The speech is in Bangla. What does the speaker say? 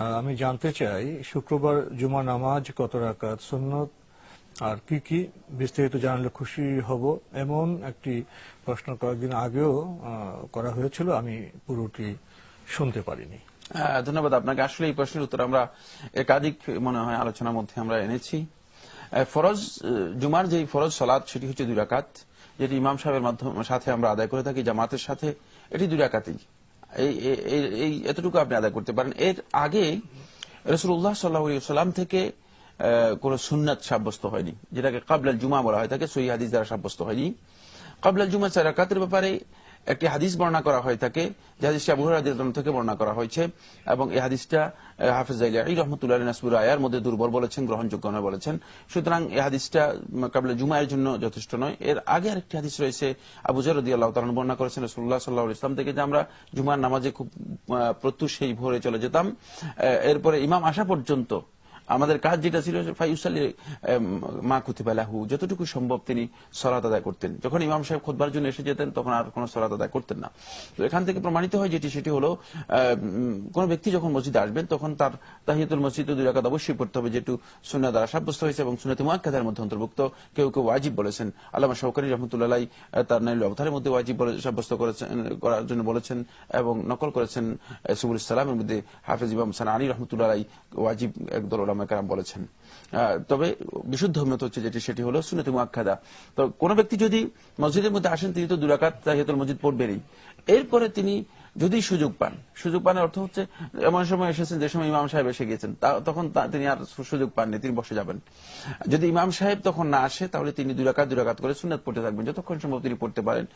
আমি জানতে চাই, শুক্রবার জুমা নামাজ কত রাকাত সুন্নত? আর কি কি? বিস্তারিত জানলে খুশি হব। এমন একটি প্রশ্ন কয়েকদিন আগেও করা হয়েছিল, আমি পুরোটি শুনতে পারিনি। ধন্যবাদ আপনাকে। আসলে এই প্রশ্নের উত্তর আমরা একাধিক মনে হয় আলোচনার মধ্যে আমরা এনেছি। ফরজ জুমার যে ফরজ সলাদ সেটি হচ্ছে দুই রাকাত, যেটি ইমাম সাহেবের মাধ্যমে সাথে আমরা আদায় করে থাকি, জামাতের সাথে। এটি দুই রাকাতই। এই এতটুকু আপনি আদায় করতে পারেন। এর আগে রসুল্লাহ সাল্লাহাম থেকে কোন সুন্নাত সাব্যস্ত হয়নি, যেটাকে কাবলাল জুমা বলা হয়। তাকে হাদিস দ্বারা সাব্যস্ত হয়নি। কাবলাল জুমা সারাকাতের ব্যাপারে একটি হাদিস বর্ণনা করা হয় থাকে, যে হাদিসটা আবু থেকে বর্ণনা করা হয়েছে, এবং এই হাদিসটা হাফিজ আলী রহমতুল্লাহ নাসবুর আয়ার মধ্যে দুর্বল বলেছেন, গ্রহণযোগ্য নয় বলেছেন। সুতরাং এই হাদিসটা কাবলা জুমায়ের জন্য যথেষ্ট নয়। এর আগে আরেকটি হাদিস রয়েছে, আবু জরদি আল্লাহ তালন বর্ণনা করেছেন রসুল্লাহ সাল্লাহ ইসলাম থেকে যে আমরা জুমার নামাজে খুব প্রত্যুষ সেই ভোরে চলে যেতাম। এরপরে ইমাম আসা পর্যন্ত আমাদের কাজ যেটা ছিল ফাইউসালি মা কুতিবালাহু, যতটুকু সম্ভব তিনি সলাত আদায় করতেন। যখন ইমাম সাহেব খোদবার জন্য এসে যেতেন, তখন আর কোন সলাত আদায় করতেন না। তো এখান থেকে প্রমাণিত হয় যেটি, সেটি হলো কোন ব্যক্তি যখন মসজিদে আসবেন, তখন তার তাহিয়াতুল মসজিদ দুই রাকাত অবশ্যই পড়তে হবে যেটু সুন্না দ্বারা সাব্যস্ত হয়েছে এবং সুনাতি মুয়াক্কাদের মধ্যে অন্তর্ভুক্ত। কেউ কেউ ওয়াজিব বলেছেন। আল্লামা সহকারী রহমতুল্লাহ তার নাইল অবতারের মধ্যে ওয়াজিব সাব্যস্ত করেছেন, করার জন্য বলেছেন এবং নকল করেছেন সুবুল ইসলামের মধ্যে হাফিজ ইমাম সানা আলী রহমতুল্লাহ ওয়াজিব একদল ওলামা কারাম বলেছেন তবে বিশুদ্ধ মত হচ্ছে যেটি, সেটি হলো সুনতি মুআখাদা তো কোন ব্যক্তি যদি মসজিদের মধ্যে আসেন, তিনি তো দুরাকাত তাহিয়াতুল মসজিদ পড়বেনই। এরপরে তিনি যদি সুযোগ পান, সুযোগ পানের অর্থ হচ্ছে, এমন সময় এসেছেন যে সময় ইমাম সাহেব এসে গেছেন তখন তিনি আর সুযোগ পাননি, তিনি বসে যাবেন। যদি ইমাম সাহেব তখন না আসে, তাহলে তিনি দুরাকাত দুরাকাত করে সুনাত পড়তে থাকবেন, যতক্ষণ সম্ভব তিনি পড়তে পারেন।